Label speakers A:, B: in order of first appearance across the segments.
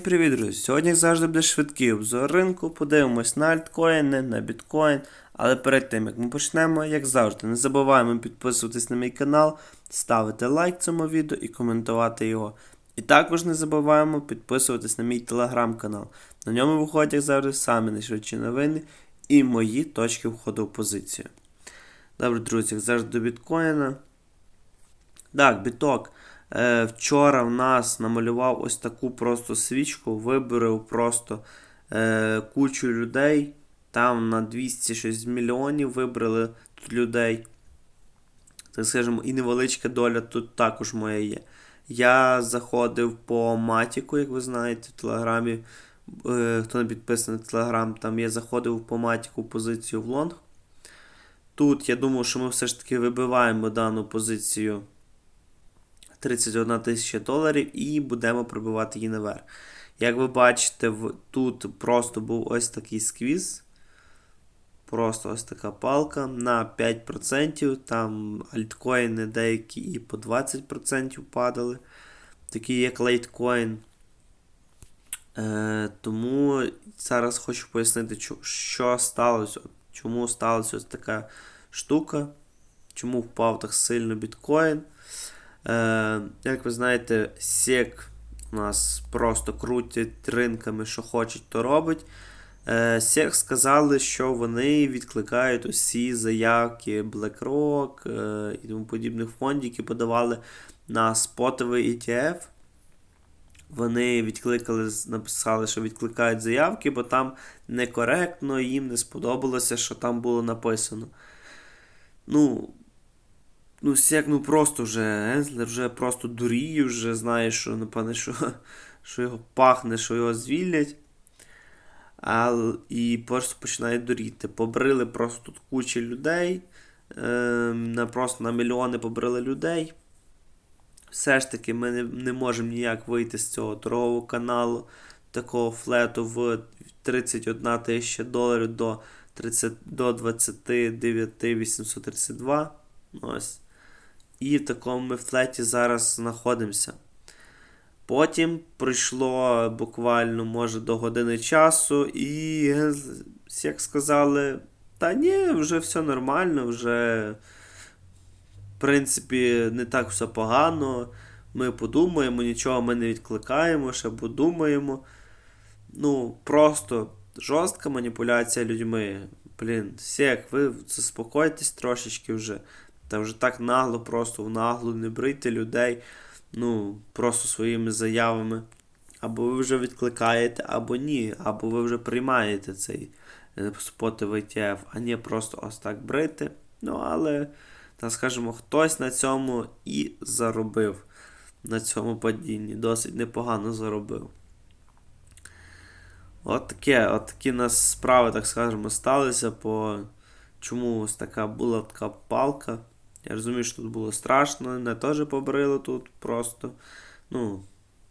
A: Привіт, друзі! Сьогодні як завжди буде швидкий обзор ринку. Подивимось на альткоїни, на біткоін. Але перед тим як ми почнемо, як завжди, не забуваємо підписуватись на мій канал, ставити лайк цьому відео і коментувати його. І також не забуваємо підписуватись на мій телеграм-канал. На ньому виходять, як завжди, самі найшвидші новини і мої точки входу в позицію. Добре, друзі, як завжди до біткоїна. Так, біток. Е, Вчора в нас намалював ось таку просто свічку, виборив просто е, кучу людей. Там на 206 мільйонів вибрали тут людей. Так скажемо, і невеличка доля тут також моя є. Я заходив по матіку, як ви знаєте, в Телеграмі. Е, хто не підписаний Телеграм, там я заходив по матіку позицію в лонг. Тут я думав, що ми все ж таки вибиваємо дану позицію. 31 тисяча доларів і будемо пробивати її наверх. Як ви бачите, тут просто був ось такий сквіз. Просто ось така палка на 5%. Там альткоїни деякі і по 20% падали. Такі як лейткоін. Е, Тому зараз хочу пояснити, що сталося. Чому сталася ось така штука. Чому впав так сильно біткоін. Е, Як ви знаєте, SEC у нас просто крутять ринками, що хочуть, то робить. Е, SEC сказали, що вони відкликають усі заявки BlackRock е, і тому подібних фондів, які подавали на спотовий ETF. Вони відкликали, написали, що відкликають заявки, бо там некоректно, їм не сподобалося, що там було написано. Ну, Ну, сяк, ну просто вже Ензлер вже просто дуріє, вже знає, що напевне, що що його пахне, що його звільнять. А, І просто починає дуріти. Побрили просто тут куча людей. Е, Просто на мільйони побрили людей. Все ж таки, ми не не можемо ніяк вийти з цього торгового каналу, такого флету в 31 тисяча доларів до 30, до 29 832. Ось. І в такому ми флеті зараз знаходимося. Потім пройшло буквально, може, до години часу, і, як сказали, та ні, вже все нормально, вже, в принципі, не так все погано. Ми подумаємо, нічого ми не відкликаємо, ще подумаємо. Ну, просто жорстка маніпуляція людьми. Блін, сек, ви заспокойтесь трошечки вже. Та вже так нагло, просто в нагло не брити людей, ну, просто своїми заявами. Або ви вже відкликаєте, або ні, або ви вже приймаєте цей е, спотовий TF, а не просто ось так брити. Ну, але, так скажемо, хтось на цьому і заробив. На цьому падінні. Досить непогано заробив. От таке, от такі нас справи, так скажемо, сталися. по Чому ось така була така палка. Я розумію, що тут було страшно, мене теж побрили тут просто. ну,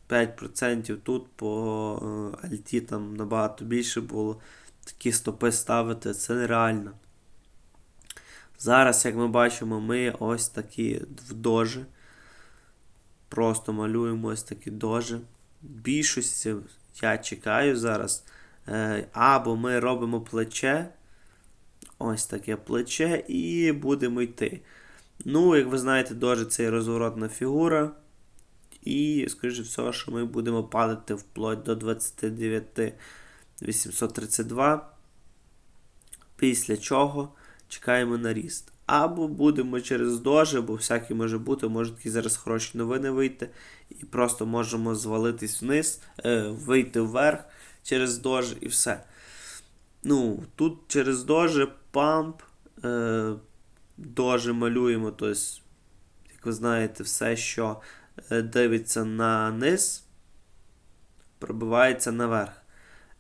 A: 5% тут по е, альті там набагато більше було. Такі стопи ставити, це нереально. Зараз, як ми бачимо, ми ось такі в дожі. Просто малюємо ось такі дожі. більшості я чекаю зараз. Е, або ми робимо плече. Ось таке плече, і будемо йти. Ну, як ви знаєте, дуже це розворотна фігура. І, скоріше всього, що ми будемо падати вплоть до 29 832. Після чого чекаємо на ріст. Або будемо через дожі, бо всяке може бути, може такі зараз хороші новини вийти. І просто можемо звалитись вниз, е, вийти вверх через дожі і все. Ну, Тут через дожі памп. Е, Дожи малюємо, тобто, як ви знаєте, все, що е, дивиться на низ, пробивається наверх.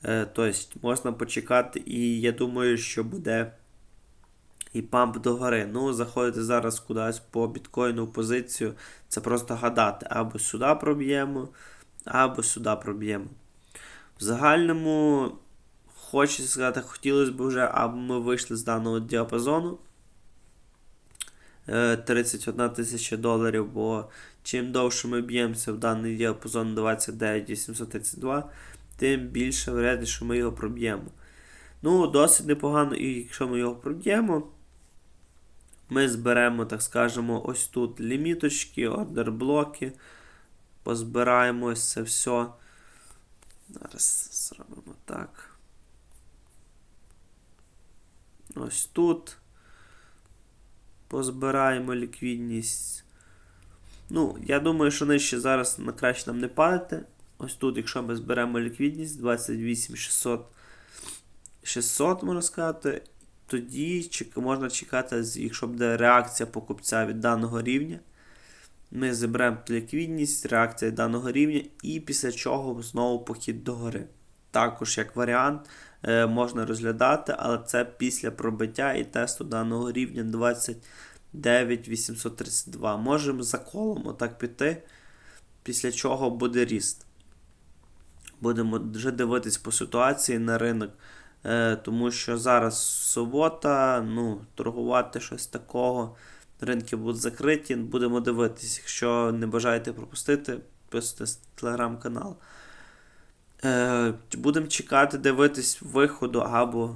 A: Е, тобто, можна почекати, і я думаю, що буде і памп догори. Ну, заходити зараз кудись по біткоїну позицію, це просто гадати. Або сюди проб'ємо, або сюди проб'ємо. В загальному, хочеться сказати, хотілося б вже, аби ми вийшли з даного діапазону. Е, 31 тисяча доларів, бо чим довше ми б'ємося в даний діапазон 29 832, тим більше вряд, що ми його проб'ємо. Ну, досить непогано, і якщо ми його проб'ємо, ми зберемо, так скажемо, ось тут ліміточки, ордерблоки. Позбираємо ось це все. Зараз зробимо так. Ось тут. Позбираємо ліквідність. Ну, я думаю, що нижче зараз на краще нам не падати. Ось тут, якщо ми зберемо ліквідність 28 600, 600 можна сказати, тоді можна чекати, якщо буде реакція покупця від даного рівня. Ми заберемо ліквідність, реакція даного рівня, і після чого знову похід догори. Також як варіант можна розглядати, але це після пробиття і тесту даного рівня 29832. Можемо за колом отак піти, після чого буде ріст. Будемо вже дивитись по ситуації на ринок. Е, тому що зараз субота, ну, торгувати щось такого. Ринки будуть закриті, будемо дивитись. Якщо не бажаєте пропустити, підписуйтесь на телеграм-канал. Е, будемо чекати, дивитись виходу або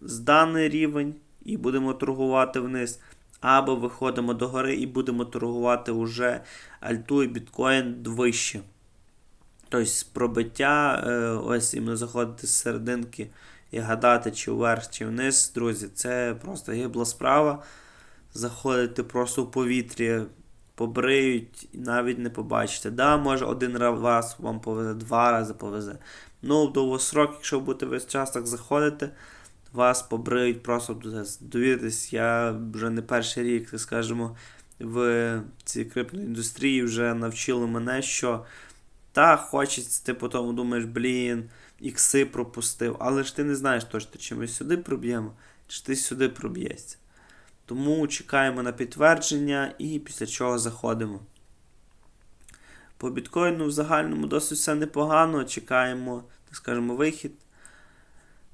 A: з даний рівень і будемо торгувати вниз, або виходимо до гори і будемо торгувати уже альту і біткоін вище. Тобто пробиття, е, ось іменно заходити з серединки і гадати, чи вверх, чи вниз, друзі, це просто гибла справа. Заходити просто в повітрі, побриють навіть не побачите. Да, може один раз вам повезе, два рази повезе. Ну, в довгосрок, якщо будете весь час так заходити, вас побриють просто довіритись. Я вже не перший рік, так скажемо, в цій криптоіндустрії вже навчили мене, що та хочеться, ти потім думаєш, блін, ікси пропустив, але ж ти не знаєш точно, чи ми сюди проб'ємо, чи ти сюди проб'єшся. Тому чекаємо на підтвердження і після чого заходимо. По біткоїну в загальному досить все непогано. Чекаємо, так скажемо, вихід.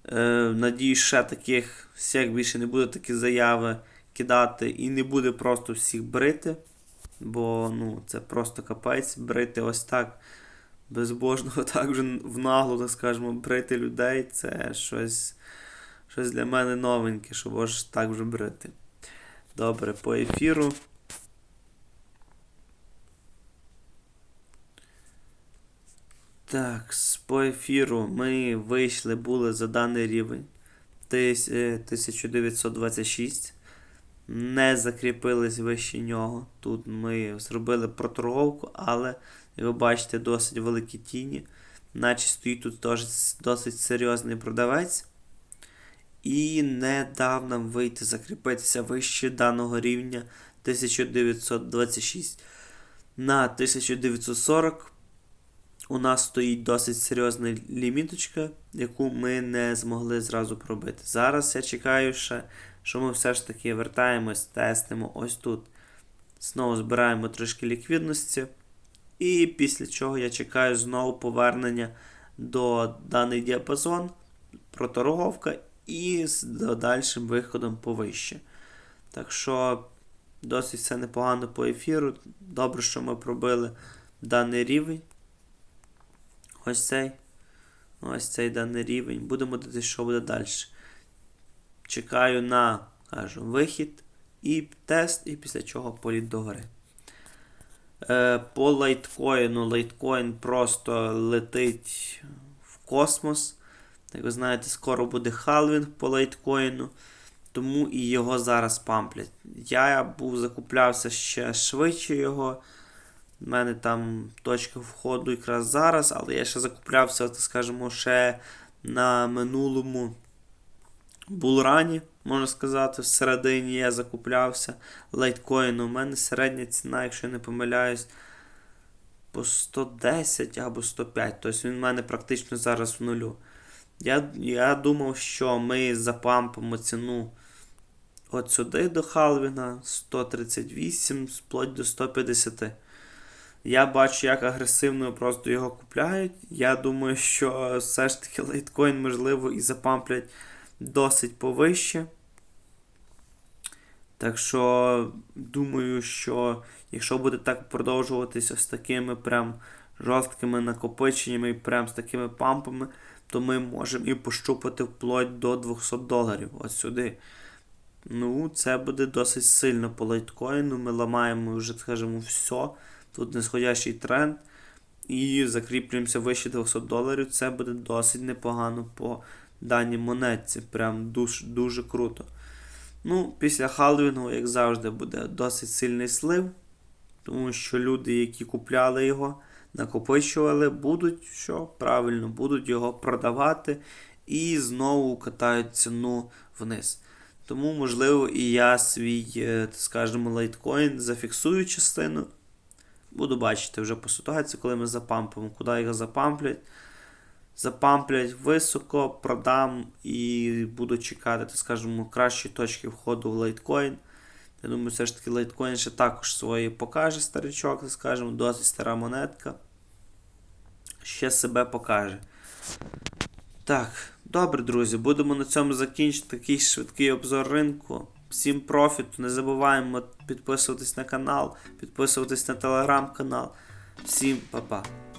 A: Е, Надіюсь, ще таких всіх більше не буде такі заяви кидати і не буде просто всіх брити. Бо ну, це просто капець брити ось так безбожного, так вже в наглу, так скажемо, брити людей. Це щось, щось для мене новеньке, щоб аж так вже брити. Добре, по ефіру. Так, по ефіру ми вийшли, були за даний рівень 1926. Не закріпились вище нього. Тут ми зробили проторговку, але, як ви бачите, досить великі тіні. Наче стоїть тут досить, досить серйозний продавець. І не дав нам вийти закріпитися вище даного рівня 1926. На 1940 у нас стоїть досить серйозна ліміточка, яку ми не змогли зразу пробити. Зараз я чекаю ще, що ми все ж таки вертаємось, тестимо ось тут. Знову збираємо трошки ліквідності. І після чого я чекаю знову повернення до даний діапазон, проторговка і з дальшим виходом повище. Так що досить все непогано по ефіру. Добре, що ми пробили даний рівень. Ось цей. Ось цей даний рівень. Будемо дивитися, що буде далі. Чекаю на кажу, вихід і тест, і після чого політ догори. Е, По лайткоїну, лайткоін просто летить в космос. Як ви знаєте, скоро буде халвінг по лайткоїну, тому і його зараз памплять. Я був закуплявся ще швидше його. У мене там точка входу якраз зараз, але я ще закуплявся, так скажемо, ще на минулому булрані, можна сказати, всередині я закуплявся лайткоїну. У мене середня ціна, якщо я не помиляюсь, по 110 або 105. Тобто він в мене практично зараз в нулю. Я я думав, що ми запампимо ціну от сюди до Халвіна 138 вплоть до 150. Я бачу, як агресивно просто його купляють. Я думаю, що все ж таки лайткоін, можливо, і запамплять досить повище. Так що думаю, що якщо буде так продовжуватися з такими прям жорсткими накопиченнями і прям з такими пампами, то ми можемо і пощупати вплоть до 200 доларів. Ось сюди. Ну, це буде досить сильно по лайткоїну. Ми ламаємо вже, скажімо, все. Тут нисходящий тренд. І закріплюємося вище 200 доларів. Це буде досить непогано по даній монетці. Прям дуже, дуже круто. Ну, після халвінгу, як завжди, буде досить сильний слив. Тому що люди, які купляли його, накопичували, будуть що? Правильно, будуть його продавати і знову катають ціну вниз. Тому, можливо, і я свій, е, так лайткоін зафіксую частину. Буду бачити вже по ситуації, коли ми запампимо, куди його запамплять. Запамплять високо, продам і буду чекати, так скажемо, кращі точки входу в лайткоін. Я думаю, все ж таки лайткоін ще також свої покаже старичок, так скажемо, досить стара монетка. Ще себе покаже. Так, добре, друзі, будемо на цьому закінчити такий швидкий обзор ринку. Всім профіту, не забуваємо підписуватись на канал, підписуватись на телеграм-канал. Всім па-па.